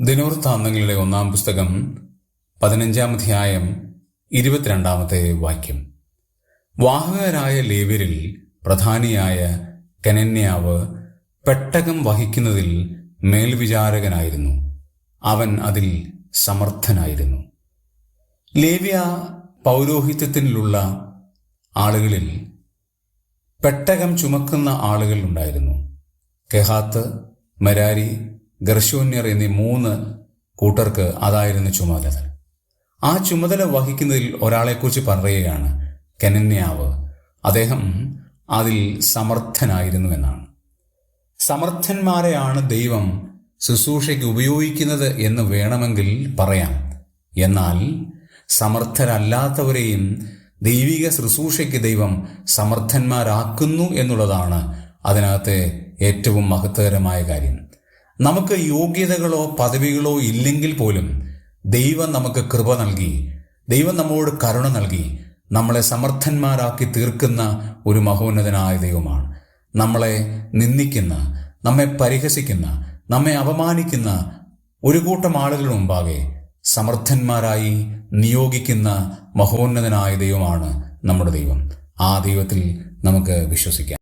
ദിനവൃത്താന്തങ്ങളുടെ ഒന്നാം പുസ്തകം പതിനഞ്ചാം അധ്യായം ഇരുപത്തിരണ്ടാമത്തെ വാക്യം. വാഹകരായ ലേവരിൽ പ്രധാനിയായ കനന്യാവ് പെട്ടകം വഹിക്കുന്നതിൽ മേൽവിചാരകനായിരുന്നു. അവൻ അതിൽ സമർത്ഥനായിരുന്നു. ലേവ്യ പൗരോഹിത്യത്തിലുള്ള ആളുകളിൽ പെട്ടകം ചുമക്കുന്ന ആളുകൾ ഉണ്ടായിരുന്നു. കെഹാത്ത് മരാരി ഗർഷോന്യർ എന്നീ മൂന്ന് കൂട്ടർക്ക് അതായിരുന്നു ചുമതല. ആ ചുമതല വഹിക്കുന്നതിൽ ഒരാളെക്കുറിച്ച് പറയുകയാണ് കനന്യാവ്. അദ്ദേഹം അതിൽ സമർത്ഥനായിരുന്നു എന്നാണ്. സമർത്ഥന്മാരെയാണ് ദൈവം ശുശ്രൂഷയ്ക്ക് ഉപയോഗിക്കുന്നത് എന്ന് വേണമെങ്കിൽ പറയാം. എന്നാൽ സമർത്ഥരല്ലാത്തവരെയും ദൈവിക ശുശ്രൂഷയ്ക്ക് ദൈവം സമർത്ഥന്മാരാക്കുന്നു എന്നുള്ളതാണ് അതിനകത്തെ ഏറ്റവും മഹത്വകരമായ കാര്യം. നമുക്ക് യോഗ്യതകളോ പദവികളോ ഇല്ലെങ്കിൽ പോലും ദൈവം നമുക്ക് കൃപ നൽകി ദൈവം നമ്മോട് കരുണ നൽകി നമ്മളെ സമർത്ഥന്മാരാക്കി തീർക്കുന്ന ഒരു മഹോന്നതനായ ദൈവമാണ്. നമ്മളെ നിന്ദിക്കുന്ന നമ്മെ പരിഹസിക്കുന്ന നമ്മെ അപമാനിക്കുന്ന ഒരു കൂട്ടം ആളുകളുടെ മുമ്പാകെ സമർത്ഥന്മാരായി നിയോഗിക്കുന്ന മഹോന്നതനായ ദൈവമാണ് നമ്മുടെ ദൈവം. ആ ദൈവത്തിൽ നമുക്ക് വിശ്വസിക്കാം.